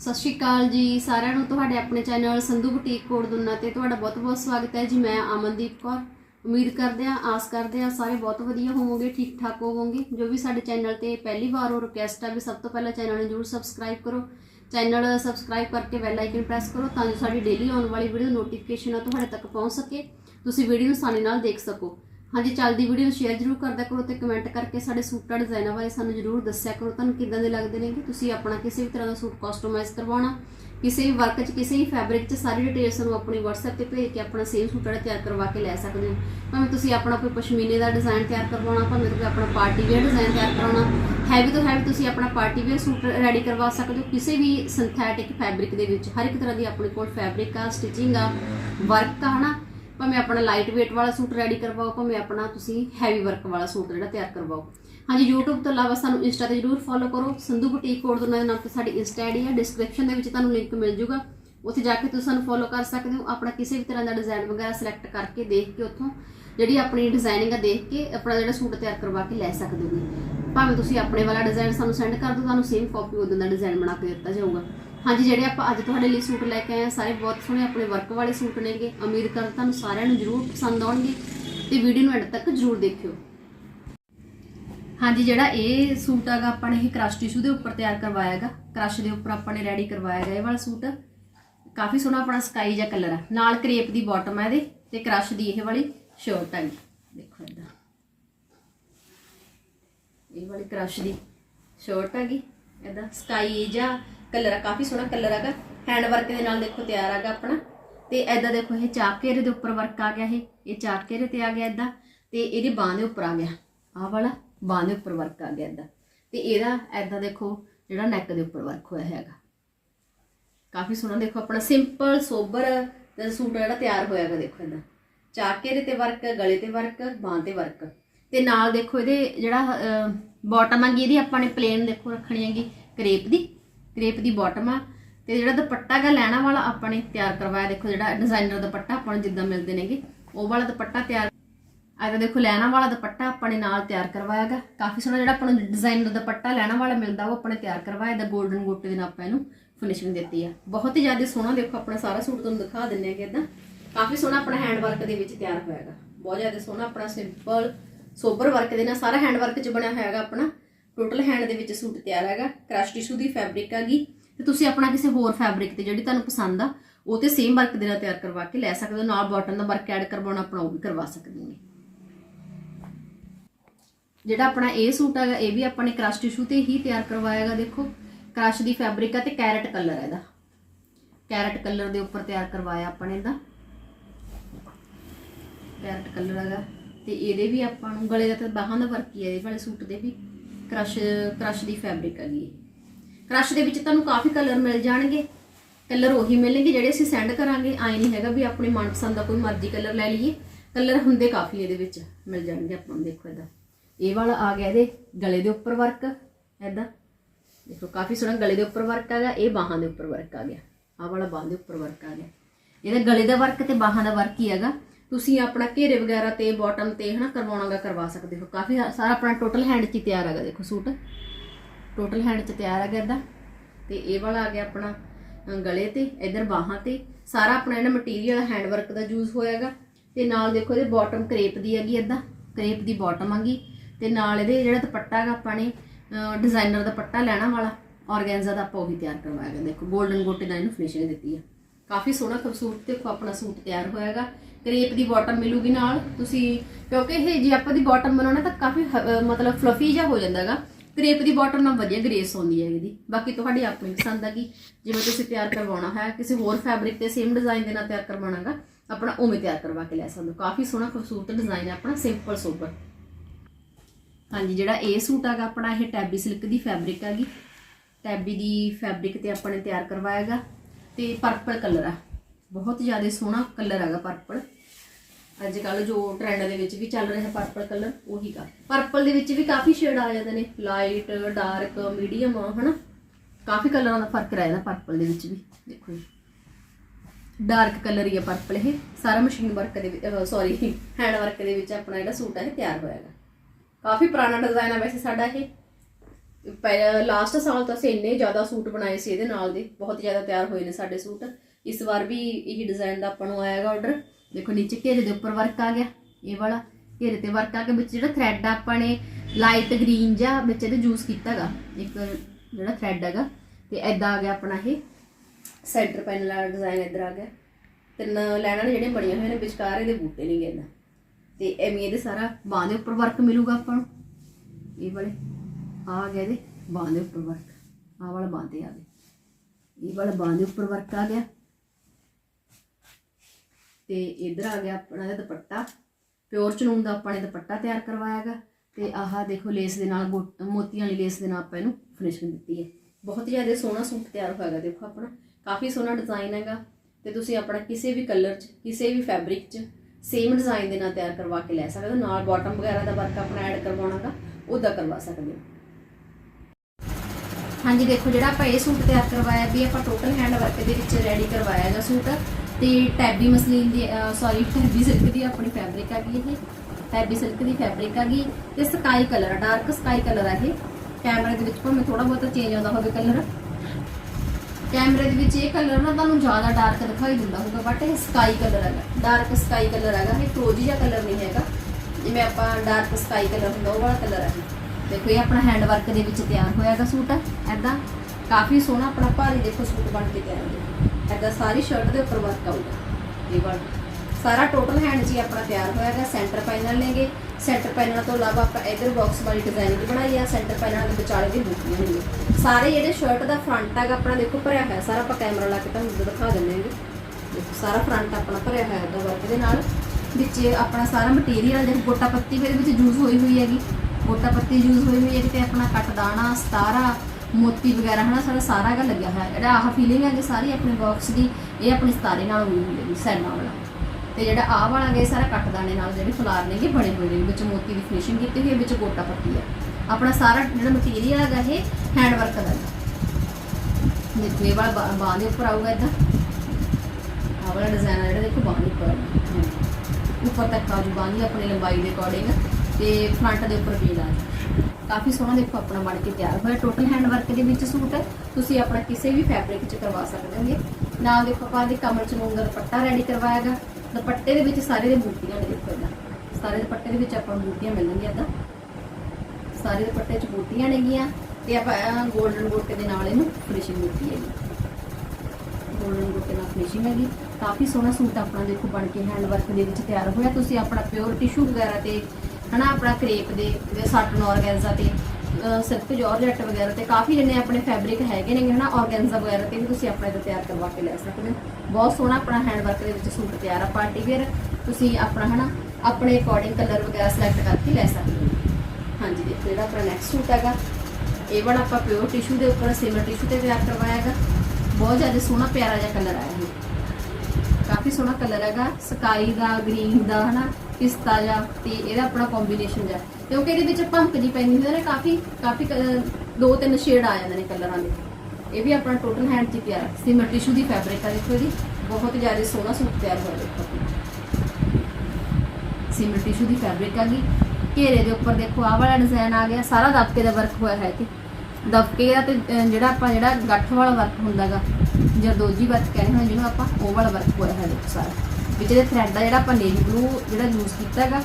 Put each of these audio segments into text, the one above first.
ਸਤਿ ਸ਼੍ਰੀ ਅਕਾਲ ਜੀ, ਸਾਰਿਆਂ ਨੂੰ ਤੁਹਾਡੇ ਆਪਣੇ ਚੈਨਲ ਸੰਧੂ ਬੁਟੀਕ ਕੋਡ ਦੁੰਨਾ ਤੇ ਤੁਹਾਡਾ ਬਹੁਤ-ਬਹੁਤ ਸਵਾਗਤ ਹੈ ਜੀ, ਮੈਂ ਅਮਨਦੀਪ ਕੌਰ। ਉਮੀਦ ਕਰਦੇ ਹਾਂ, ਆਸ ਕਰਦੇ ਹਾਂ ਸਾਰੇ ਬਹੁਤ ਵਧੀਆ ਹੋਵੋਗੇ ਠੀਕ ਠਾਕ ਹੋਵੋਗੇ। ਜੋ ਵੀ ਸਾਡੇ ਚੈਨਲ ਤੇ ਪਹਿਲੀ ਵਾਰ ਹੋ ਰਿਕਵੈਸਟ ਆ ਵੀ ਸਭ ਤੋਂ ਪਹਿਲਾਂ ਚੈਨਲ ਨੂੰ ਜਰੂਰ ਸਬਸਕ੍ਰਾਈਬ ਕਰੋ। ਚੈਨਲ ਸਬਸਕ੍ਰਾਈਬ ਕਰਕੇ ਬੈਲ ਆਈਕਨ ਪ੍ਰੈਸ ਕਰੋ ਤਾਂ ਜੋ ਸਾਡੀ ਡੇਲੀ ਆਉਣ ਵਾਲੀ ਵੀਡੀਓ ਨੋਟੀਫਿਕੇਸ਼ਨ ਆ ਤੁਹਾਡੇ ਤੱਕ ਪਹੁੰਚ ਸਕੇ। ਤੁਸੀਂ ਵੀਡੀਓ ਨੂੰ ਆਸਾਨੀ ਨਾਲ ਦੇਖ ਸਕੋ। ਹਾਂਜੀ, ਚੱਲਦੀ ਵੀਡੀਓ ਨੂੰ ਸ਼ੇਅਰ ਜਰੂਰ ਕਰਦਾ ਕਰੋ ਤੇ ਕਮੈਂਟ ਕਰਕੇ ਸਾਡੇ ਸੂਟਾਂ ਡਿਜ਼ਾਈਨਾਂ ਬਾਰੇ ਸਾਨੂੰ ਜਰੂਰ ਦੱਸਿਆ ਕਰੋ। ਤੁਹਾਨੂੰ ਕਿੱਦਾਂ ਦੇ ਲੱਗਦੇ ਨੇ ਕਿ ਤੁਸੀਂ ਆਪਣਾ ਕਿਸੇ ਵੀ ਤਰ੍ਹਾਂ ਦਾ ਸੂਟ ਕਸਟਮਾਈਜ਼ ਕਰਵਾਉਣਾ, ਕਿਸੇ ਵੀ ਵਰਕ 'ਚ, ਕਿਸੇ ਵੀ ਫੈਬਰਿਕ 'ਚ, ਸਾਰੀ ਡਿਟੇਲ ਸਾਨੂੰ ਆਪਣੀ WhatsApp ਤੇ ਭੇਜ ਕੇ ਆਪਣਾ ਸੇਮ ਸੂਟ ਜਿਹੜਾ ਤਿਆਰ ਕਰਵਾ ਕੇ ਲੈ ਸਕਦੇ ਹੋ। ਭਾਵੇਂ ਤੁਸੀਂ ਆਪਣਾ ਕੋਈ ਪਸ਼ਮੀਨੇ ਦਾ ਡਿਜ਼ਾਈਨ ਤਿਆਰ ਕਰਵਾਉਣਾ, ਭਾਵੇਂ ਤੁਸੀਂ ਆਪਣਾ ਪਾਰਟੀ ਵੇਅਰ ਡਿਜ਼ਾਈਨ ਤਿਆਰ ਕਰਾਉਣਾ ਹੈਵੀ ਤੋਂ ਹੈਵੀ ਤੁਸੀਂ ਆਪਣਾ ਪਾਰਟੀ ਵੇਅਰ ਸੂਟ ਰੈਡੀ ਕਰਵਾ ਸਕਦੇ ਹੋ ਕਿਸੇ ਵੀ ਸਿੰਥੈਟਿਕ ਫੈਬਰਿਕ ਦੇ ਵਿੱਚ। ਹਰ ਇੱਕ ਤਰ੍ਹਾਂ ਦੀ ਆਪਣੇ ਕੋਲ ਫੈਬਰਿਕ ਆ ਸਟਿਚਿੰਗ ਆ ਵਰਕ ਆ, ਹਨਾ? ਭਾਵੇਂ ਆਪਣਾ ਲਾਈਟ weight ਵਾਲਾ ਸੂਟ ਰੈਡੀ ਕਰਵਾਓ, ਭਾਵੇਂ ਆਪਣਾ ਤੁਸੀਂ ਹੈਵੀ ਵਰਕ ਵਾਲਾ ਸੂਟ ਜਿਹੜਾ ਤਿਆਰ ਕਰਵਾਓ। ਹਾਂਜੀ, YouTube ਤੋਂ ਇਲਾਵਾ ਸਾਨੂੰ ਇੰਸਟਾ ਤੇ ਜਰੂਰ ਫੋਲੋ ਕਰੋ। ਸੰਧੂ ਬੁਟੀਕ ਕੋਡ ਦੇ ਨਾਮ ਤੇ ਸਾਡੀ ਇੰਸਟਾ ਆਈਡੀ ਹੈ ਡਿਸਕ੍ਰਿਪਸ਼ਨ ਦੇ ਵਿੱਚ ਤੁਹਾਨੂੰ ਲਿੰਕ ਮਿਲ ਜੂਗਾ। ਉੱਥੇ ਜਾ ਕੇ ਤੁਸੀਂ ਸਾਨੂੰ ਫੋਲੋ ਕਰ ਸਕਦੇ ਹੋ। ਆਪਣਾ ਕਿਸੇ ਵੀ ਤਰ੍ਹਾਂ ਦਾ ਡਿਜ਼ਾਈਨ ਵਗੈਰਾ ਸਿਲੈਕਟ ਕਰਕੇ ਦੇਖ ਕੇ ਉੱਥੋਂ ਜਿਹੜੀ ਆਪਣੀ ਡਿਜ਼ਾਈਨਿੰਗ ਆ ਦੇਖ ਕੇ ਆਪਣਾ ਜਿਹੜਾ ਸੂਟ ਤਿਆਰ ਕਰਵਾ ਕੇ ਲੈ ਸਕਦੇ ਹੋ। ਭਾਵੇਂ ਤੁਸੀਂ ਆਪਣੇ ਵਾਲਾ ਡਿਜ਼ਾਈਨ ਸਾਨੂੰ ਸੈਂਡ ਕਰ ਦਿਓ, ਤੁਹਾਨੂੰ ਸੇਮ ਕਾਪੀ ਉਦੋਂ ਦਾ ਡਿਜ਼ਾਈਨ ਬਣਾ ਕੇ ਦਿੱਤਾ ਜਾਊਗਾ। ਹਾਂਜੀ, ਜਿਹੜੇ ਆਪਾਂ ਅੱਜ ਤੁਹਾਡੇ ਲਈ ਸੂਟ ਲੈ ਕੇ ਆਏ ਆ, ਸਾਰੇ ਬਹੁਤ ਸੋਹਣੇ ਆਪਣੇ ਵਰਕ ਵਾਲੇ ਸੂਟ ਨੇਗੇ। ਉਮੀਦ ਕਰਦਾ ਤੁਹਾਨੂੰ ਸਾਰਿਆਂ ਨੂੰ ਜਰੂਰ ਪਸੰਦ ਆਉਣਗੇ ਤੇ ਵੀਡੀਓ ਨੂੰ ਐਂਡ ਤੱਕ ਜਰੂਰ ਦੇਖਿਓ। ਹਾਂਜੀ, ਜਿਹੜਾ ਇਹ ਸੂਟ ਹੈਗਾ, ਆਪਾਂ ਨੇ ਇਹ ਕ੍ਰਸ਼ ਟਿਸ਼ੂ ਦੇ ਉੱਪਰ ਤਿਆਰ ਕਰਵਾਇਆ ਹੈਗਾ। ਕ੍ਰਸ਼ ਦੇ ਉੱਪਰ ਆਪਾਂ ਨੇ ਰੈਡੀ ਕਰਵਾਇਆ ਹੈਗਾ ਇਹ ਵਾਲਾ ਸੂਟ। ਕਾਫੀ ਸੋਹਣਾ ਆਪਣਾ ਸਕਾਈ ਜਿਹਾ ਕਲਰ ਆ। ਨਾਲ ਕਰੇਪ ਦੀ ਬਾਟਮ ਹੈ ਇਹਦੇ ਤੇ ਕ੍ਰਸ਼ ਦੀ ਇਹ ਵਾਲੀ ਸ਼ਰਟ ਹੈਗੀ ਦੇਖੋ ਇਦਾਂ ਇਹ ਵਾਲੀ ਕ੍ਰਸ਼ ਦੀ ਸ਼ਰਟ ਹੈਗੀ ਇਦਾਂ ਸਕਾਈ ਜਾਂ ਕਲਰ ਆ, ਕਾਫੀ ਸੋਹਣਾ ਕਲਰ ਹੈਗਾ। ਹੈਂਡ ਵਰਕ ਦੇ ਨਾਲ ਦੇਖੋ ਤਿਆਰ ਹੈਗਾ ਆਪਣਾ। ਤੇ ਐਦਾਂ ਦੇਖੋ, ਇਹ ਚਾਕੇਰੇ ਦੇ ਉੱਪਰ ਵਰਕ ਆ ਗਿਆ ਇਹ। ਇਹ ਚਾਕੇਰੇ ਤੇ ਆ ਗਿਆ ਐਦਾਂ ਤੇ ਇਹਦੀ ਬਾਹ ਦੇ ਉੱਪਰ ਆ ਗਿਆ। ਆਹ ਵਾਲਾ ਬਾਹ ਦੇ ਉੱਪਰ ਵਰਕ ਆ ਗਿਆ ਐਦਾਂ ਤੇ ਇਹਦਾ ਐਦਾਂ ਦੇਖੋ, ਜਿਹੜਾ ਨੈਕ ਦੇ ਉੱਪਰ ਵਰਕ ਹੋਇਆ ਹੈਗਾ। ਕਾਫੀ ਸੋਹਣਾ ਦੇਖੋ ਆਪਣਾ ਸਿੰਪਲ ਸੋਬਰ ਦਾ ਸੂਟ ਜਿਹੜਾ ਤਿਆਰ ਹੋਇਆ ਹੈਗਾ ਦੇਖੋ ਇਹਦਾ ਚਾਕੇ ਦੇ ਤੇ ਵਰਕ ਗਲੇ ਤੇ ਵਰਕ ਬਾਹਾਂ ਤੇ ਵਰਕ ਤੇ ਨਾਲ ਦੇਖੋ ਇਹਦੇ ਜਿਹੜਾ ਬਾਟਮ ਹੈਗੀ ਇਹਦੀ ਆਪਾਂ ਨੇ ਪਲੇਨ ਦੇਖੋ ਰੱਖਣੀ ਹੈਗੀ ਕਰੇਪ ਦੀ। ਕਰੇਪ ਦੀ ਬਾਟਮ ਆ, ਤੇ ਜਿਹੜਾ ਦੁਪੱਟਾ ਹੈਗਾ ਲੈਣਾ ਵਾਲਾ ਆਪਾਂ ਨੇ ਤਿਆਰ ਕਰਵਾਇਆ, ਦੇਖੋ ਜਿਹੜਾ ਡਿਜ਼ਾਈਨਰ ਦੁਪੱਟਾ ਆਪਾਂ ਨੂੰ ਜਿੱਦਾਂ ਮਿਲਦੇ ਨੇਗੇ, ਉਹ ਵਾਲਾ ਦੁਪੱਟਾ ਤਿਆਰ ਆ ਤਾਂ ਦੇਖੋ, ਲੈਣਾ ਵਾਲਾ ਦੁਪੱਟਾ ਆਪਾਂ ਨੇ ਨਾਲ ਤਿਆਰ ਕਰਵਾਇਆ ਹੈਗਾ ਕਾਫੀ ਸੋਹਣਾ ਜਿਹੜਾ ਆਪਾਂ ਨੂੰ ਡਿਜ਼ਾਈਨਰ ਦੁਪੱਟਾ ਲੈਣਾ ਵਾਲਾ ਮਿਲਦਾ, ਉਹ ਆਪਣੇ ਤਿਆਰ ਕਰਵਾਇਆ ਦਾ 골ਡਨ ਗੋਟੇ ਦੇ ਨਾਲ ਆਪਾਂ ਇਹਨੂੰ ਫਿਨਿਸ਼ਿੰਗ ਦਿੱਤੀ ਆ। ਬਹੁਤ ਹੀ ਜ਼ਿਆਦਾ ਸੋਹਣਾ, ਦੇਖੋ, ਆਪਣਾ ਸਾਰਾ ਸੂਟ ਤੁਹਾਨੂੰ ਦਿਖਾ ਦਿੰਨੇ ਆਗੇ ਇਦਾਂ। ਕਾਫੀ ਸੋਹਣਾ ਆਪਣਾ ਹੈਂਡ ਵਰਕ ਦੇ ਵਿੱਚ ਤਿਆਰ ਹੋਇਆ ਹੈਗਾ ਬਹੁਤ ਜ਼ਿਆਦਾ ਸੋਹਣਾ ਆਪਣਾ ਸਿੰਪਲ ਸੋਬਰ ਵਰਕ ਦੇ ਨਾਲ ਸਾਰਾ ਹੈਂਡ ਵਰਕ 'ਚ ਬਣਿਆ ਹੋਇਆ ਹੈਗਾ ਆਪਣਾ। ਟੋਟਲ ਹੈਂਡ ਦੇ ਵਿੱਚ ਸੂਟ ਤਿਆਰ ਹੈਗਾ ਕ੍ਰਸ਼ ਟਿਸ਼ੂ ਦੀ ਫੈਬਰਿਕ ਹੈਗੀ, ਤੇ ਤੁਸੀਂ ਆਪਣਾ ਕਿਸੇ ਹੋਰ ਫੈਬਰਿਕ ਤੇ ਜਿਹੜੀ ਤੁਹਾਨੂੰ ਪਸੰਦ ਆ, ਉਹ ਤੇ ਸੇਮ ਵਰਕ ਦੇ ਨਾਲ ਤਿਆਰ ਕਰਵਾ ਕੇ ਲੈ ਸਕਦੇ ਹੋ, ਨਾਲ ਬਾਟਮ ਦਾ ਵਰਕ ਐਡ ਕਰਵਾਉਣਾ ਆਪਣਾ, ਉਹ ਵੀ ਕਰਵਾ ਸਕਦੇ ਹੋ। ਜਿਹੜਾ ਆਪਣਾ ਇਹ ਸੂਟ ਹੈਗਾ, ਇਹ ਵੀ ਆਪਾਂ ਨੇ ਕ੍ਰਸ਼ ਟਿਸ਼ੂ ਤੇ ਹੀ ਤਿਆਰ ਕਰਵਾਇਆ ਦੇਖੋ। ਕ੍ਰਸ਼ ਦੀ ਫੈਬਰਿਕ ਆ ਤੇ ਕੈਰਟ ਕਲਰ ਹੈ ਇਹਦਾ। ਕੈਰਟ ਕਲਰ ਦੇ ਉੱਪਰ ਤਿਆਰ ਕਰਵਾਇਆ ਆਪਾਂ ਨੇ ਇਹਦਾ। ਕੈਰਟ ਕਲਰ ਹੈਗਾ, ਤੇ ਇਹਦੇ ਵੀ ਆਪਾਂ ਨੂੰ, ਗਲੇ ਦਾ ਤੇ ਬਾਹਾਂ ਦਾ ਵਰਕ ਹੀ ਹੈ ਇਹ ਵਾਲੇ ਸੂਟ ਦੇ ਵੀ। ਕ੍ਰਸ਼ ਕ੍ਰਸ਼ ਦੀ ਫੈਬਰਿਕ ਹੈਗੀ ਕ੍ਰਸ਼ ਦੇ ਵਿੱਚ ਤੁਹਾਨੂੰ ਕਾਫੀ ਕਲਰ ਮਿਲ ਜਾਣਗੇ। ਕਲਰ ਉਹੀ ਮਿਲਣਗੇ ਜਿਹੜੇ ਅਸੀਂ ਸੈਂਡ ਕਰਾਂਗੇ। ਆਏ ਨਹੀਂ ਹੈਗਾ ਵੀ ਆਪਣੇ ਮਨਪਸੰਦ ਦਾ ਕੋਈ ਮਰਜ਼ੀ ਕਲਰ ਲੈ ਲਈਏ। ਕਲਰ ਹੁੰਦੇ ਕਾਫੀ ਇਹਦੇ ਵਿੱਚ ਮਿਲ ਜਾਣਗੇ ਆਪਾਂ ਨੂੰ ਦੇਖੋ ਇਹਦਾ। ਇਹ ਵਾਲਾ ਆ ਗਿਆ ਇਹਦੇ ਗਲੇ ਦੇ ਉੱਪਰ ਵਰਕ ਐਦਾਂ ਦੇਖੋ ਕਾਫੀ ਸੋਹਣਾ ਗਲੇ ਦੇ ਉੱਪਰ ਵਰਕ ਆ ਗਿਆ। ਇਹ ਬਾਹਾਂ ਦੇ ਉੱਪਰ ਵਰਕ ਆ ਗਿਆ। ਆਹ ਵਾਲਾ ਬਾਹਾਂ ਦੇ ਉੱਪਰ ਵਰਕ ਆ ਗਿਆ। ਇਹਦਾ ਗਲੇ ਦਾ ਵਰਕ ਤੇ ਬਾਹਾਂ ਦਾ ਵਰਕ ਹੀ ਹੈਗਾ। ਤੁਸੀਂ ਆਪਣਾ ਘੇਰੇ ਵਗੈਰਾ ਤੇ ਬਾਟਮ ਤੇ ਹਨਾ ਕਰਵਾਉਣਾਗਾ ਕਰਵਾ ਸਕਦੇ ਹੋ। ਕਾਫੀ ਸਾਰਾ ਆਪਣਾ ਟੋਟਲ ਹੈਂਡ 'ਚ ਹੀ ਤਿਆਰ ਹੈਗਾ, ਦੇਖੋ ਸੂਟ। ਟੋਟਲ ਹੈਂਡ 'ਚ ਤਿਆਰ ਹੈਗਾ ਇਹਦਾ। ਤੇ ਇਹ ਵਾਲਾ ਆ ਗਿਆ ਆਪਣਾ ਗਲੇ ਤੇ, ਇਧਰ ਬਾਹਾਂ ਤੇ। ਸਾਰਾ ਆਪਣਾ ਇਹਨਾਂ ਮਟੀਰੀਅਲ ਹੈਂਡ ਵਰਕ ਦਾ ਯੂਜ਼ ਹੋਇਆਗਾ ਤੇ ਨਾਲ ਦੇਖੋ ਇਹਦੇ ਬਾਟਮ ਕਰੇਪ ਦੀ ਹੈਗੀ ਇਦਾਂ ਕਰੇਪ ਦੀ ਬਾਟਮ ਹੈਗੀ ਤੇ ਨਾਲ ਇਹਦੇ ਜਿਹੜਾ ਦੁਪੱਟਾ ਹੈਗਾ ਆਪਾਂ ਨੇ ਡਿਜ਼ਾਈਨਰ ਦਾ ਪੱਟਾ ਲੈਣਾ ਵਾਲਾ ਔਰਗੈਂਜ਼ਾ ਦਾ ਆਪਾਂ ਉਹ ਵੀ ਤਿਆਰ ਕਰਵਾਇਆ ਗਿਆ ਦੇਖੋ 골ਡਨ ਗੋਟੇ ਨਾਲ ਇਹਨੂੰ ਫਿਨਿਸ਼ਿੰਗ ਦਿੱਤੀ ਹੈ ਕਾਫੀ ਸੋਹਣਾ ਖੂਬਸੂਰਤ ਦੇਖੋ ਆਪਣਾ ਸੂਟ ਤਿਆਰ ਹੋਇਆਗਾ। ਕਰੇਪ ਦੀ ਬਾਟਮ ਮਿਲੂਗੀ ਨਾਲ। ਤੁਸੀਂ ਕਿਉਂਕਿ ਇਹ ਜੇ ਆਪਾਂ ਦੀ ਬਾਟਮ ਬਣਾਉਣਾ ਤਾਂ ਕਾਫੀ ਹ- ਮਤਲਬ ਫਲਫੀ ਜਿਹਾ ਹੋ ਜਾਂਦਾਗਾ। ਕਰੇਪ ਦੀ ਬਾਟਮ ਨਾਲ ਵਧੀਆ ਗ੍ਰੇਸ ਆਉਂਦੀ ਹੈ ਇਹਦੀ। ਬਾਕੀ ਤੁਹਾਡੀ ਆਪਣੀ ਪਸੰਦ ਹੈਗੀ ਜਿਵੇਂ ਤੁਸੀਂ ਤਿਆਰ ਕਰਵਾਉਣਾ ਹੈ, ਕਿਸੇ ਹੋਰ ਫੈਬਰਿਕ ਤੇ ਸੇਮ ਡਿਜ਼ਾਈਨ ਦੇ ਨਾਲ ਤਿਆਰ ਕਰਵਾਉਣਾਗਾ, ਆਪਣਾ ਉਵੇਂ ਤਿਆਰ ਕਰਵਾ ਕੇ ਲੈ ਸਕਦੇ ਹੋ। ਕਾਫੀ ਸੋਹਣਾ ਖੂਬਸੂਰਤ ਡਿਜ਼ਾਈਨ ਹੈ ਆਪਣਾ ਸਿੰਪਲ ਸੋਬਰ ਹਾਂਜੀ, ਜਿਹੜਾ ਇਹ ਸੂਟ ਹੈਗਾ, ਆਪਣਾ ਇਹ ਟੈਬੀ ਸਿਲਕ ਦੀ ਫੈਬਰਿਕ ਹੈਗੀ। ਟੈਬੀ ਦੀ ਫੈਬਰਿਕ ਤੇ ਆਪਾਂ ਨੇ ਤਿਆਰ ਕਰਵਾਇਆਗਾ। ਤੇ ਪਰਪਲ ਕਲਰ ਆ। ਬਹੁਤ ਜ਼ਿਆਦਾ ਸੋਹਣਾ ਕਲਰ ਹੈਗਾ ਪਰਪਲ ਅੱਜ ਕੱਲ ਜੋ ਟ੍ਰੈਂਡ ਦੇ ਵਿੱਚ ਵੀ ਚੱਲ ਰਿਹਾ ਪਰਪਲ ਕਲਰ ਉਹੀ ਗਾ ਪਰਪਲ ਦੇ ਵਿੱਚ ਵੀ ਕਾਫੀ ਸ਼ੇਡ ਆ ਜਾਂਦੇ ਨੇ। ਲਾਈਟ ਡਾਰਕ ਮੀਡੀਅਮ ਹਨਾ? ਕਾਫੀ ਕਲਰਾਂ ਦਾ ਫ਼ਰਕ ਰਹਿ ਜਾਂਦਾ ਪਰਪਲ ਦੇ ਵਿੱਚ ਵੀ, ਦੇਖੋ ਜੀ। ਡਾਰਕ ਕਲਰ ਹੀ ਹੈ ਪਰਪਲ ਇਹ। ਸਾਰਾ ਮਸ਼ੀਨ ਵਰਕ ਦੇ ਵਿੱਚ ਸੌਰੀ ਹੈਂਡ ਵਰਕ ਦੇ ਵਿੱਚ ਆਪਣਾ ਜਿਹੜਾ ਸੂਟ ਹੈ ਇਹ ਤਿਆਰ ਹੋਇਆ ਹੈਗਾ। ਕਾਫੀ ਪੁਰਾਣਾ ਡਿਜ਼ਾਈਨ ਆ ਵੈਸੇ ਸਾਡਾ ਇਹ। ਲਾਸਟ ਸਾਲ ਤਾਂ ਅਸੀਂ ਇੰਨੇ ਜ਼ਿਆਦਾ ਸੂਟ ਬਣਾਏ ਸੀ ਇਹਦੇ ਨਾਲ ਦੇ, ਬਹੁਤ ਜ਼ਿਆਦਾ ਤਿਆਰ ਹੋਏ ਨੇ ਸਾਡੇ ਸੂਟ। ਇਸ ਵਾਰ ਵੀ ਇਹੀ ਡਿਜ਼ਾਈਨ ਦਾ ਆਪਾਂ ਨੂੰ ਆਏਗਾ ਆਰਡਰ ਦੇਖੋ ਨੀਚੇ ਘੇਰੇ ਦੇ ਉੱਪਰ ਵਰਕ ਆ ਗਿਆ, ਇਹ ਵਾਲਾ ਘੇਰੇ ਤੇ ਵਰਕ ਆ ਕੇ ਵਿੱਚ ਜਿਹੜਾ ਥ੍ਰੈਡ ਆਪਾਂ ਨੇ ਲਾਈਟ ਗ੍ਰੀਨ ਜਿਹਾ ਵਿੱਚ ਇਹਦੇ ਯੂਜ਼ ਕੀਤਾਗਾ ਇੱਕ ਜਿਹੜਾ ਥ੍ਰੈਡ ਹੈਗਾ, ਤੇ ਐਦਾਂ ਆ ਗਿਆ ਆਪਣਾ ਇਹ। ਸੈਂਟਰ ਪੈਨਲ ਵਾਲਾ ਡਿਜ਼ਾਈਨ ਇੱਧਰ ਆ ਗਿਆ। ਤਿੰਨ ਲਾਈਨਾਂ ਨੇ ਜਿਹੜੀਆਂ ਬਣੀਆਂ ਹੋਈਆਂ ਨੇ, ਵਿਚਕਾਰ ਇਹਦੇ ਬੂਟੇ ਨਹੀਂ ਗਏ ਤੇ ਐਵੇਂ ਇਹਦੇ ਸਾਰਾ ਬਾਂਹ ਦੇ ਉੱਪਰ ਵਰਕ ਮਿਲੂਗਾ ਆਪਾਂ ਨੂੰ। ਇਹ ਵਾਲੇ। ਆ ਗਿਆ ਇਹਦੇ ਬਾਂਹ ਦੇ ਉੱਪਰ ਵਰਕ ਆਹ ਵਾਲਾ ਬਾਂਹ ਤੇ ਆ ਗਿਆ। ਇਹ ਵਾਲਾ ਬਾਂਹ ਦੇ ਉੱਪਰ ਵਰਕ ਆ ਗਿਆ। ਤੇ ਇਧਰ ਆ ਗਿਆ ਆਪਣਾ ਇਹਦਾ ਦੁਪੱਟਾ। ਪਿਓਰ ਚਨੂਨ ਦਾ ਆਪਾਂ ਨੇ ਦੁਪੱਟਾ ਤਿਆਰ ਕਰਵਾਇਆਗਾ ਤੇ ਆਹ ਦੇਖੋ ਲੇਸ ਦੇ ਨਾਲ ਗੋ- ਮੋਤੀਆਂ ਵਾਲੀ ਲੇਸ ਦੇ ਨਾਲ ਆਪਾਂ ਇਹਨੂੰ ਫਿਨਿਸ਼ਿੰਗ ਦਿੱਤੀ ਹੈ। ਬਹੁਤ ਜ਼ਿਆਦਾ ਸੋਹਣਾ ਸੂਟ ਤਿਆਰ ਹੋਇਆਗਾ ਦੇਖੋ ਆਪਣਾ। ਕਾਫੀ ਸੋਹਣਾ ਡਿਜ਼ਾਈਨ ਹੈਗਾ। ਤੇ ਤੁਸੀਂ ਆਪਣਾ ਕਿਸੇ ਵੀ ਕਲਰ 'ਚ, ਕਿਸੇ ਵੀ ਫੈਬਰਿਕ 'ਚ ਸੇਮ ਡਿਜ਼ਾਈਨ ਦੇ ਨਾਲ ਤਿਆਰ ਕਰਵਾ ਕੇ ਲੈ ਸਕਦੇ ਹੋ। ਨਾਲ ਬਾਟਮ ਵਗੈਰਾ ਦਾ ਵਰਕ ਆਪਣਾ ਐਡ ਕਰਵਾਉਣਾਗਾ ਉਹਦਾ ਕਰਵਾ ਸਕਦੇ ਹੋ। ਹਾਂਜੀ, ਦੇਖੋ ਜਿਹੜਾ ਆਪਾਂ ਇਹ ਸੂਟ ਤਿਆਰ ਕਰਵਾਇਆ ਵੀ ਆਪਾਂ ਟੋਟਲ ਹੈਂਡ ਵਰਕ ਦੇ ਵਿੱਚ ਰੈਡੀ ਕਰਵਾਇਆ ਹੈਗਾ ਸੂਟ, ਤੇ ਟੈਬੀ ਮਸਲੀਨ ਦੀ ਸੌਰੀ ਟੈਬੀ ਸਿਲਕ ਦੀ ਆਪਣੀ ਫੈਬਰਿਕ ਆ ਗਈ ਇਹ। ਟੈਬੀ ਸਿਲਕ ਦੀ ਫੈਬਰਿਕ ਆ ਗਈ ਤੇ ਸਕਾਈ ਕਲਰ ਆ ਡਾਰਕ ਸਕਾਈ ਕਲਰ ਆ ਇਹ। ਕੈਮਰੇ ਦੇ ਵਿੱਚ ਭਾਵੇਂ ਥੋੜਾ ਬਹੁਤਾ ਚੇਂਜ ਆਉਂਦਾ ਹੋਵੇ ਕਲਰ ਕੈਮਰੇ ਦੇ ਵਿੱਚ ਇਹ ਕਲਰ ਨਾ ਤੁਹਾਨੂੰ ਜ਼ਿਆਦਾ ਡਾਰਕ ਦਿਖਾਈ ਦਿੰਦਾ ਹੋਊਗਾ ਬਟ ਇਹ ਸਕਾਈ ਕਲਰ ਹੈਗਾ। ਡਾਰਕ ਸਕਾਈ ਕਲਰ ਹੈਗਾ, ਇਹ ਫਰੋਜੀ ਜਿਹਾ ਕਲਰ ਨਹੀਂ ਹੈਗਾ। ਜਿਵੇਂ ਆਪਾਂ ਡਾਰਕ ਸਕਾਈ ਕਲਰ ਹੁੰਦਾ, ਉਹ ਵਾਲਾ ਕਲਰ ਹੈ ਦੇਖੋ, ਇਹ ਆਪਣਾ ਹੈਂਡ ਵਰਕ ਦੇ ਵਿੱਚ ਤਿਆਰ ਹੋਇਆਗਾ ਸੂਟ। ਐਦਾਂ ਕਾਫੀ ਸੋਹਣਾ ਆਪਣਾ ਭਾਰੀ ਦੇਖੋ ਸੂਟ ਬਣ ਕੇ ਤਿਆਰ ਹੋਇਆ ਐਦਾਂ ਸਾਰੀ ਸ਼ਰਟ ਦੇ ਉੱਪਰ ਵਰਕ ਆਊਗਾ। ਇਹ ਵਾਲਾ ਸਾਰਾ ਟੋਟਲ ਹੈਂਡ ਜੀ ਆਪਣਾ ਤਿਆਰ ਹੋਇਆਗਾ ਸੈਂਟਰ ਪੈਨਲ ਲੈਗੇ ਸੈਂਟਰ ਪੈਨਲ ਤੋਂ ਇਲਾਵਾ ਆਪਾਂ ਇਧਰ ਬਾਕਸ ਵਾਲੀ ਡਿਜ਼ਾਈਨ ਵੀ ਬਣਾਈ ਆ। ਸੈਂਟਰ ਪੈਨਲ ਦੇ ਵਿਚਾਲੇ ਵੀ ਬੂਟੀਆਂ ਹੋਈਆਂ ਸਾਰੇ ਜਿਹੜੇ ਸ਼ਰਟ ਦਾ ਫਰੰਟ ਹੈਗਾ ਆਪਣਾ ਦੇਖੋ ਭਰਿਆ ਹੋਇਆ। ਸਾਰਾ ਆਪਾਂ ਕੈਮਰਾ ਲਾ ਕੇ ਤੁਹਾਨੂੰ ਦਿਖਾ ਦਿੰਦੇ ਹਾਂ ਦੇਖੋ, ਸਾਰਾ ਫਰੰਟ ਆਪਣਾ ਭਰਿਆ ਹੋਇਆ ਹੈ ਵਰਕ ਦੇ ਨਾਲ। ਵਿੱਚ ਆਪਣਾ ਸਾਰਾ ਮਟੀਰੀਅਲ ਦੇਖੋ ਗੋਟਾ ਪੱਤੀ ਵੀ ਇਹਦੇ ਵਿੱਚ ਯੂਜ਼ ਹੋਈ ਹੋਈ ਹੈਗੀ। ਗੋਟਾ ਪੱਤੀ ਯੂਜ਼ ਹੋਈ ਹੋਈ ਹੈ ਤੇ ਆਪਣਾ ਕੱਟ ਦਾਣਾ, ਸਤਾਰਾ, ਮੋਤੀ ਵਗੈਰਾ, ਹਨਾ, ਸਾਰਾ ਸਾਰਾ ਹੈਗਾ ਲੱਗਿਆ ਹੋਇਆ। ਜਿਹੜਾ ਆਹ ਫੀਲਿੰਗ ਹੈ ਕਿ ਸਾਰੀ ਆਪਣੇ ਬਾਕਸ ਦੀ, ਇਹ ਆਪਣੇ ਸਤਾਰੇ ਨਾਲ ਹੋਈ ਹੋਈ ਹੈ ਸੈਨਾ ਵਾਲਾ। ਤੇ ਜਿਹੜਾ ਆਹ ਵਾਲਾ ਗੇ ਸਾਰਾ ਕੱਟ ਦਾਣੇ ਨਾਲ, ਜਿਹੜੇ ਫਲਾਰ ਨੇਗੇ, ਬਣੇ ਹੋਏ ਨੇ। ਵਿੱਚ ਮੋਤੀ ਦੀ ਫਿਨਿਸ਼ਿੰਗ ਕੀਤੀ ਹੋਈ ਹੈ, ਵਿੱਚ ਗੋਟਾ ਪੱਤੀ ਹੈ। ਆਪਣਾ ਸਾਰਾ ਜਿਹੜਾ ਮਟੀਰੀਅਲ ਹੈਗਾ, ਇਹ ਹੈਂਡ ਵਰਕ ਦਾ ਹੈ ਦੇਖੋ, ਇਹ ਵਾਲਾ ਬਾਂਹ ਦੇ ਉੱਪਰ ਆਊਗਾ ਇਦਾਂ। ਆਹ ਵਾਲਾ ਡਿਜ਼ਾਈਨ ਜਿਹੜਾ, ਦੇਖੋ, ਬਾਂਹ ਦੇ ਉੱਪਰ। ਆਊਗਾ। ਉੱਪਰ ਤੱਕ ਆਜੂ, ਬਾਂਹ ਦੀ ਆਪਣੀ ਲੰਬਾਈ ਦੇ ਅਕੋਰਡਿੰਗ ਤੇ ਫਰੰਟ ਦੇ ਉੱਪਰ ਵੀ ਲਾ ਕਾਫੀ ਸੋਹਣਾ ਦੇਖੋ ਆਪਣਾ ਬਣ ਕੇ ਤਿਆਰ ਹੋਇਆ। ਟੋਟਲ ਹੈਂਡ ਵਰਕ ਦੇ ਵਿੱਚ ਸੂਟ ਹੈ ਤੁਸੀਂ ਆਪਣਾ ਕਿਸੇ ਵੀ ਫੈਬਰਿਕ 'ਚ ਕਰਵਾ ਸਕਦੇ ਹੋਗੇ। ਨਾਲ ਦੇਖੋ ਆਪਾਂ ਦੇ ਕਮਰ ਚ ਨੂੰਗਰ ਦੁਪੱਟਾ ਰੈਡੀ ਕਰਵਾਇਆਗਾ। ਦੁਪੱਟੇ ਦੇ ਵਿੱਚ ਸਾਰੇ ਦੇ ਬੂਟੀਆਂ ਨੇ ਦੇਖੋ ਇਦਾਂ ਸਾਰੇ ਦੁਪੱਟੇ ਦੇ ਵਿੱਚ ਆਪਾਂ ਨੂੰ ਬੂਟੀਆਂ ਮਿਲਣਗੀਆਂ ਇਦਾਂ ਸਾਰੇ ਦੁਪੱਟੇ 'ਚ ਬੂਟੀਆਂ ਨੇਗੀਆਂ ਤੇ ਆਪਾਂ 골ਡਨ ਗੋਟੇ ਦੇ ਨਾਲ ਇਹਨੂੰ ਫਿਨਿਸ਼ਿੰਗ ਦਿੱਤੀ ਹੈਗੀ। ਗੋਲਡਨ ਗੋਟੇ ਨਾਲ ਫਿਨਿਸ਼ਿੰਗ ਹੈਗੀ। ਕਾਫੀ ਸੋਹਣਾ ਸੂਟ ਆਪਣਾ ਦੇਖੋ ਬਣ ਕੇ ਹੈਂਡ ਵਰਕ ਦੇ ਵਿੱਚ ਤਿਆਰ ਹੋਇਆ। ਤੁਸੀਂ ਆਪਣਾ ਪਿਓਰ ਟਿਸ਼ੂ ਵਗੈਰਾ ਤੇ ਹਨਾ, ਆਪਣਾ ਕ੍ਰੇਪ ਦੇ ਸਾਟਨ ਆਰਗੈਂਜ਼ਾ ਤੇ ਸਿਲਕ ਜਾਰਜੈਟ ਵਗੈਰਾ ਤੇ ਕਾਫੀ ਜਿੰਨੇ ਆਪਣੇ ਫੈਬਰਿਕ ਹੈਗੇ ਨੇ ਹਨਾ ਆਰਗੈਂਜ਼ਾ ਵਗੈਰਾ ਤੇ ਵੀ ਤੁਸੀਂ ਆਪਣੇ ਤੋਂ ਤਿਆਰ ਕਰਵਾ ਕੇ ਲੈ ਸਕਦੇ ਹੋ। ਬਹੁਤ ਸੋਹਣਾ ਆਪਣਾ ਹੈਂਡ ਵਰਕ ਦੇ ਵਿੱਚ ਸੂਟ ਤਿਆਰ ਆ ਪਾਰਟੀ ਵੇਅਰ ਤੁਸੀਂ ਆਪਣਾ ਹਨਾ, ਆਪਣੇ ਅਕੋਰਡਿੰਗ ਕਲਰ ਵਗੈਰਾ ਸਿਲੈਕਟ ਕਰਕੇ ਲੈ ਸਕਦੇ ਹੋ। ਹਾਂਜੀ, ਦੇਖੋ ਜਿਹੜਾ ਆਪਣਾ ਨੈਕਸਟ ਸੂਟ ਹੈਗਾ, ਇਹ ਵਾਲਾ ਆਪਾਂ ਪਿਓਰ ਟਿਸ਼ੂ ਦੇ ਉੱਪਰ ਸਿਮਰ ਟਿਸ਼ੂ ਤੇ ਤਿਆਰ ਕਰਵਾਇਆ ਹੈਗਾ। ਬਹੁਤ ਜ਼ਿਆਦਾ ਸੋਹਣਾ ਪਿਆਰਾ ਜਿਹਾ ਕਲਰ ਆਇਆ ਇਹ। ਕਾਫੀ ਸੋਹਣਾ ਕਲਰ ਹੈਗਾ, ਸਕਾਈ ਦਾ ਗ੍ਰੀਨ ਦਾ, ਹਨਾ ਪਿਸਤਾ ਜਿਹਾ ਤੇ ਇਹਦਾ ਆਪਣਾ ਕੰਬੀਨੇਸ਼ਨ ਜਿਹਾ ਕਿਉਂਕਿ ਇਹਦੇ ਵਿੱਚ ਭੰਕ ਜੀ ਹੁੰਦੀ ਹੈ ਨਾ, ਕਾਫੀ ਕਾਫੀ ਦੋ ਤਿੰਨ ਸ਼ੇਡ ਆ ਜਾਂਦੇ ਨੇ ਕਲਰਾਂ ਦੇ। ਇਹ ਵੀ ਆਪਣਾ ਟੋਟਲ ਹੈਂਡ 'ਚ ਤਿਆਰ ਸਿਮਰ ਟਿਸ਼ੂ ਦੀ ਫੈਬਰਿਕ ਆ ਦੇਖੋ ਇਹਦੀ। ਬਹੁਤ ਜ਼ਿਆਦਾ ਸੋਹਣਾ ਸੂਟ ਤਿਆਰ ਹੋਇਆ ਦੇਖੋ ਸਿਮਰ ਟਿਸ਼ੂ ਦੀ ਫੈਬਰਿਕ ਆ ਗਈ। ਘੇਰੇ ਦੇ ਉੱਪਰ ਦੇਖੋ, ਆਹ ਵਾਲਾ ਡਿਜ਼ਾਈਨ ਆ ਗਿਆ। ਸਾਰਾ ਦਬਕੇ ਦਾ ਵਰਕ ਹੋਇਆ ਹੈ ਤੇ ਦਬਕੇ ਦਾ ਤੇ ਜਿਹੜਾ ਆਪਾਂ, ਜਿਹੜਾ ਗੱਠ ਵਾਲਾ ਵਰਕ ਹੁੰਦਾਗਾ ਜਰਦੋਜੀ ਵਰਕ ਕਹਿੰਦੇ ਹਾਂ ਜਿਹਨੂੰ ਆਪਾਂ, ਉਹ ਵਾਲਾ ਵਰਕ ਹੋਇਆ ਹੈ ਦੇਖੋ ਸਾਰਾ। ਵਿੱਚ ਇਹਦੇ ਥ੍ਰੈਡ ਦਾ ਜਿਹੜਾ ਆਪਾਂ ਨੇਵੀ ਬਲੂ ਜਿਹੜਾ ਯੂਜ਼ ਕੀਤਾ ਹੈਗਾ,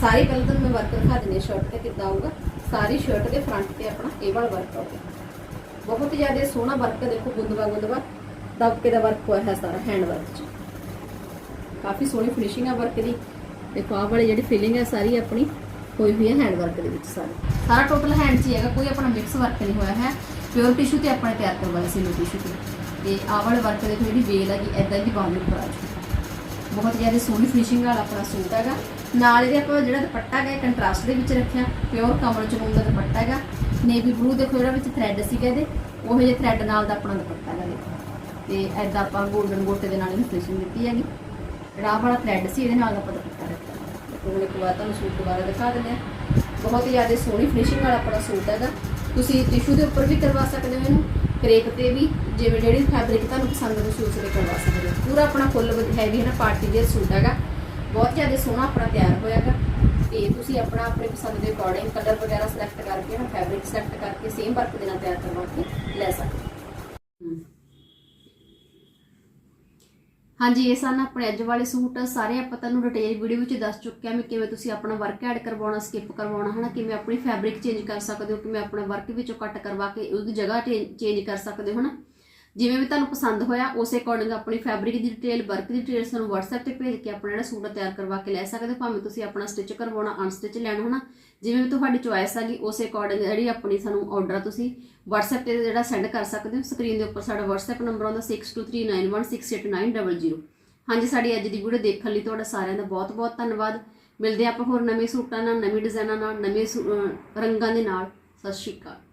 ਸਾਰੇ ਕਲਰ ਤੁਹਾਨੂੰ ਮੈਂ ਵਰਕ ਦਿਖਾ ਦਿੰਦੀ ਸ਼ਰਟ ਤੇ ਕਿੱਦਾਂ ਆਊਗਾ। ਸਾਰੀ ਸ਼ਰਟ ਦੇ ਫਰੰਟ ਤੇ ਆਪਣਾ ਇਹ ਵਾਲਾ ਵਰਕ ਆਊਗਾ ਬਹੁਤ ਜ਼ਿਆਦਾ ਸੋਹਣਾ ਵਰਕ ਦੇਖੋ ਗੁੰਦਵਾ ਗੁੰਦਵਾ, ਦਬਕੇ ਦਾ ਵਰਕ ਹੋਇਆ ਹੈ ਸਾਰਾ ਹੈਂਡ ਵਰਕ 'ਚ। ਕਾਫੀ ਸੋਹਣੀ ਫਿਨਿਸ਼ਿੰਗ ਆ ਵਰਕ ਦੀ। ਦੇਖੋ ਆਹ ਵਾਲੀ ਜਿਹੜੀ ਫਿਲਿੰਗ ਹੈ ਸਾਰੀ ਆਪਣੀ ਹੋਈ ਹੋਈ ਹੈ ਹੈਂਡ ਵਰਕ ਦੇ ਵਿੱਚ ਸਾਰੀ। ਸਾਰਾ ਟੋਟਲ ਹੈਂਡ 'ਚ ਹੀ ਹੈਗਾ, ਕੋਈ ਆਪਣਾ ਮਿਕਸ ਵਰਕ ਨਹੀਂ ਹੋਇਆ ਹੈ। ਪਿਓਰ ਟਿਸ਼ੂ ਤੇ ਆਪਾਂ ਤਿਆਰ ਕਰਵਾਇਆ ਸੀ ਲੋ ਟਿਸ਼ੂ ਤੇ। ਤੇ ਆਹ ਵਾਲੇ ਵਰਕ ਦੇਖੋ ਜਿਹੜੀ ਵੇਲ ਹੈਗੀ ਐਦਾਂ ਦੀ ਬਾਂਹ ਦੇ ਉੱਪਰ ਆ ਬਹੁਤ ਜ਼ਿਆਦਾ ਸੋਹਣੀ ਫਿਨਿਸ਼ਿੰਗ ਵਾਲਾ ਆਪਣਾ ਸੂਟ ਹੈਗਾ। ਨਾਲ ਇਹਦੇ ਆਪਾਂ ਜਿਹੜਾ ਦੁਪੱਟਾ ਹੈ ਕੰਟਰਾਸਟ ਦੇ ਵਿੱਚ ਰੱਖਿਆ ਪਿਓਰ ਕਮਲ ਚਮੂਨ ਦਾ ਦੁਪੱਟਾ ਹੈਗਾ। ਨੇਵੀ ਬਲੂ ਦੇਖੋ ਜਿਹੜਾ ਵਿੱਚ ਥ੍ਰੈਡ ਸੀਗਾ ਇਹਦੇ। ਉਹ ਜਿਹੇ ਥ੍ਰੈਡ ਨਾਲ ਦਾ ਆਪਣਾ ਦੁਪੱਟਾ ਹੈਗਾ, ਦੇਖੋ। ਤੇ ਐਦਾਂ ਆਪਾਂ 골ਡਨ ਗੋਟੇ ਦੇ ਨਾਲ ਇਹਨੂੰ ਫਿਨਿਸ਼ਿੰਗ ਦਿੱਤੀ ਹੈਗੀ। ਜਿਹੜਾ ਆਹ ਵਾਲਾ ਥ੍ਰੈਡ ਸੀ, ਇਹਦੇ ਨਾਲ ਆਪਾਂ ਦੁਪੱਟਾ ਰੱਖਿਆ। ਦੇਖੋ, ਹੁਣ ਇੱਕ ਵਾਰ ਤੁਹਾਨੂੰ ਸੂਟ ਦੁਬਾਰਾ ਦਿਖਾ ਦਿੰਦੇ ਆ ਬਹੁਤ ਹੀ ਜ਼ਿਆਦਾ ਸੋਹਣੀ ਫਿਨਿਸ਼ਿੰਗ ਵਾਲਾ ਆਪਣਾ ਸੂਟ ਹੈਗਾ। ਤੁਸੀਂ ਟਿਸ਼ੂ ਦੇ ਉੱਪਰ ਵੀ ਕਰਵਾ ਸਕਦੇ ਹੋ ਇਹਨੂੰ। ਕ੍ਰੇਪ ਤੇ ਵੀ ਜਿਵੇਂ ਜਿਹੜੀ ਫੈਬਰਿਕ ਤੁਹਾਨੂੰ ਪਸੰਦ ਹੈ ਸੂਟ ਉਸ ਕਰਵਾ ਸਕਦੇ ਹੋ। ਪੂਰਾ ਆਪਣਾ ਫੁੱਲ ਹੈਵੀ ਹੈ ਨਾ ਪਾਰਟੀ ਵੇਅਰ ਸੂਟ ਹੈਗਾ। ਬਹੁਤ ਜ਼ਿਆਦਾ ਸੋਹਣਾ ਆਪਣਾ ਤਿਆਰ ਹੋਇਆਗਾ ਤੇ ਤੁਸੀਂ ਆਪਣਾ ਆਪਣੇ ਪਸੰਦ ਦੇ ਅਕੋਰਡਿੰਗ ਕਲਰ ਵਗੈਰਾ ਸਿਲੈਕਟ ਕਰਕੇ ਨਾ ਫੈਬਰਿਕ ਸਿਲੈਕਟ ਕਰਕੇ ਸੇਮ ਵਰਕ ਦੇ ਨਾਲ ਤਿਆਰ ਕਰਵਾ ਕੇ ਲੈ ਸਕਦੇ ਹੋ ਹਾਂਜੀ, ਇਹ ਸਨ ਆਪਣੇ ਅੱਜ ਵਾਲੇ ਸੂਟ। ਸਾਰੇ ਆਪਾਂ ਤੁਹਾਨੂੰ ਡਿਟੇਲ ਵੀਡੀਓ ਵਿੱਚ ਦੱਸ ਚੁੱਕਿਆ ਹਾਂ ਵੀ ਕਿਵੇਂ ਤੁਸੀਂ ਆਪਣਾ ਵਰਕ ਐਡ ਕਰਵਾਉਣਾ ਸਕਿਪ ਕਰਵਾਉਣਾ, ਹਨਾ? ਕਿਵੇਂ ਆਪਣੀ ਫੈਬਰਿਕ ਚੇਂਜ ਕਰ ਸਕਦੇ ਹੋ, ਕਿਵੇਂ ਆਪਣਾ ਵਰਕ ਵਿੱਚੋਂ ਕੱਟ ਕਰਵਾ ਕੇ ਉਹਦੀ ਜਗ੍ਹਾ ਚੇਂਜ ਕਰ ਸਕਦੇ ਹੋ, ਹਨਾ? ਜਿਵੇਂ ਵੀ ਤੁਹਾਨੂੰ ਪਸੰਦ ਹੋਇਆ, ਉਸੇ ਅਕੋਰਡਿੰਗ ਆਪਣੀ ਫੈਬਰਿਕ ਦੀ ਡਿਟੇਲ ਵਰਕ ਦੀ ਡਿਟੇਲ ਸਾਨੂੰ WhatsApp ਤੇ ਭੇਜ ਕੇ ਆਪਣਾ ਜਿਹੜਾ ਸੂਟ ਤਿਆਰ ਕਰਵਾ ਕੇ ਲੈ ਸਕਦੇ ਹੋ। ਭਾਵੇਂ ਤੁਸੀਂ ਆਪਣਾ ਸਟਿਚ ਕਰਵਾਉਣਾ ਅਨਸਟਿਚ ਲੈਣਾ ਹਨਾ ਜਿਵੇਂ ਵੀ ਤੁਹਾਡੀ ਚੁਆਇਸ ਹੈਗੀ ਉਸੇ ਅਕੋਰਡਿੰਗ ਜਿਹੜੀ ਆਪਣੀ ਸਾਨੂੰ ਆਰਡਰ ਤੁਸੀਂ WhatsApp ਤੇ ਜਿਹੜਾ ਸੈਂਡ ਕਰ ਸਕਦੇ ਹੋ। ਸਕਰੀਨ ਦੇ ਉੱਪਰ ਸਾਡਾ WhatsApp ਨੰਬਰ ਆਉਂਦਾ 6239168900 ਹਾਂਜੀ, ਸਾਡੀ ਅੱਜ ਦੀ ਵੀਡੀਓ ਦੇਖਣ ਲਈ ਤੁਹਾਡਾ ਸਾਰਿਆਂ ਦਾ ਬਹੁਤ-ਬਹੁਤ ਧੰਨਵਾਦ। ਮਿਲਦੇ ਹਾਂ ਆਪਾਂ ਹੋਰ ਨਵੇਂ ਸੂਟਾਂ ਨਾਲ, ਨਵੇਂ ਡਿਜ਼ਾਈਨਾਂ ਨਾਲ, ਨਵੇਂ ਸੂ- ਰੰਗਾਂ ਦੇ ਨਾਲ। ਸਤਿ ਸ਼੍ਰੀ ਅਕਾਲ।